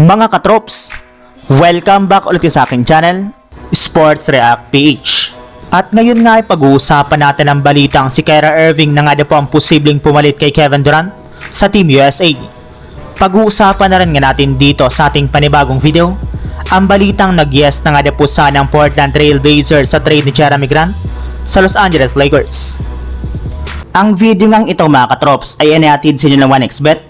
Mga katrops, welcome back ulit sa aking channel, Sports React PH. At ngayon nga ay pag-uusapan natin ang balitang si Kyra Irving na nga daw po ang posibleng pumalit kay Kevin Durant sa Team USA. Pag-uusapan na rin nga natin dito sa ating panibagong video, ang balitang nag-yes na nga daw po sana ang Portland Trail Blazers sa trade ni Jeremy Grant sa Los Angeles Lakers. Ang video ngang ito mga katrops ay inihatid sa inyo ng 1xBet,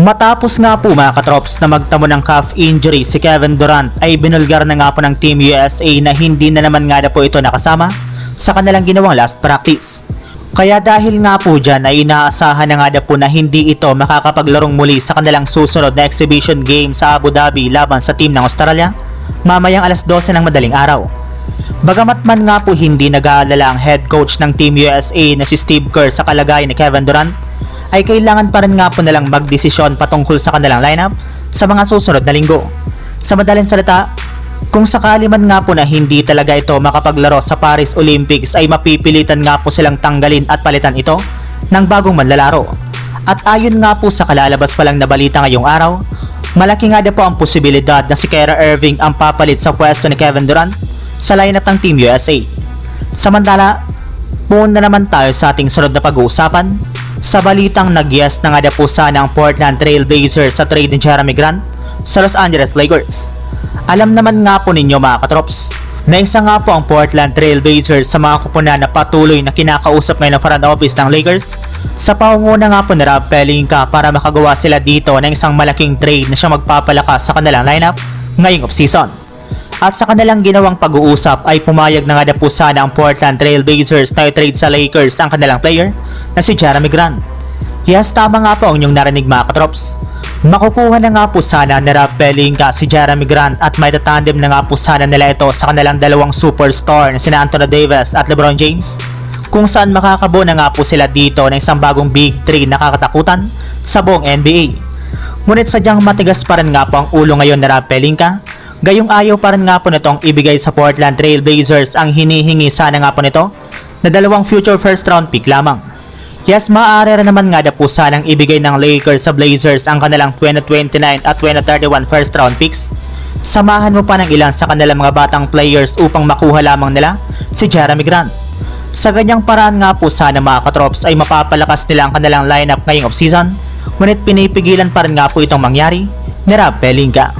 Matapos nga po mga katrops na magtamo ng calf injury si Kevin Durant ay binulgar na nga po ng Team USA na hindi na naman nga na po ito nakasama sa kanilang ginawang last practice. Kaya dahil nga po dyan ay inaasahan na nga na po na hindi ito makakapaglarong muli sa kanilang susunod na exhibition game sa Abu Dhabi laban sa team ng Australia mamayang alas 12 ng madaling araw. Bagamat man nga po hindi nag-aalala ang head coach ng Team USA na si Steve Kerr sa kalagayan ni Kevin Durant, ay kailangan pa rin nga po nalang magdesisyon patungkol sa kanilang lineup sa mga susunod na linggo. Sa madaling salita, kung sakali man nga po na hindi talaga ito makapaglaro sa Paris Olympics ay mapipilitan nga po silang tanggalin at palitan ito ng bagong manlalaro. At ayon nga po sa kalalabas pa lang na balita ngayong araw, malaki nga na po ang posibilidad na si Kyra Irving ang papalit sa pwesto ni Kevin Durant sa lineup ng Team USA. Samantala, muna naman tayo sa ating sunod na pag-uusapan sa balitang nag-yes na nga na po sana ang Portland Trail Blazers sa trade ni Jeremy Grant sa Los Angeles Lakers. Alam naman nga po ninyo mga katrops, na isa nga po ang Portland Trail Blazers sa mga kupunan na patuloy na kinakausap ngayon ng front office ng Lakers sa pangunguna nga po ni Rob Pelinka para makagawa sila dito ng isang malaking trade na siya magpapalakas sa kanilang lineup ngayong offseason. At sa kanilang ginawang pag-uusap ay pumayag na nga na po sana ang Portland Trail Blazers na i-trade sa Lakers ang kanilang player na si Jeremy Grant. Yes, tama nga po ang inyong narinig mga katrops. Makukuha na nga po sana ni Rob Pelinka si Jeremy Grant at may tatandem na nga po sana nila ito sa kanilang dalawang superstar na sina Anthony Davis at LeBron James kung saan makakabuo na nga po sila dito ng isang bagong Big 3 na kakatakutan sa buong NBA. Ngunit sadyang matigas pa rin nga po ang ulo ngayon ni Rob Pelinka Gayong ayaw pa rin nga po nitong ibigay sa Portland Trail Blazers ang hinihingi sana nga po nito na dalawang future first round pick lamang. Yes, maaari rin naman nga na po sanang ibigay ng Lakers sa Blazers ang kanilang 2029 at 2031 first round picks. Samahan mo pa ng ilan sa kanilang mga batang players upang makuha lamang nila si Jeremy Grant. Sa ganyang paraan nga po sana mga katrops ay mapapalakas nila ang kanilang lineup ngayong offseason, ngunit pinipigilan pa rin nga po itong mangyari ni Rob Pelinka.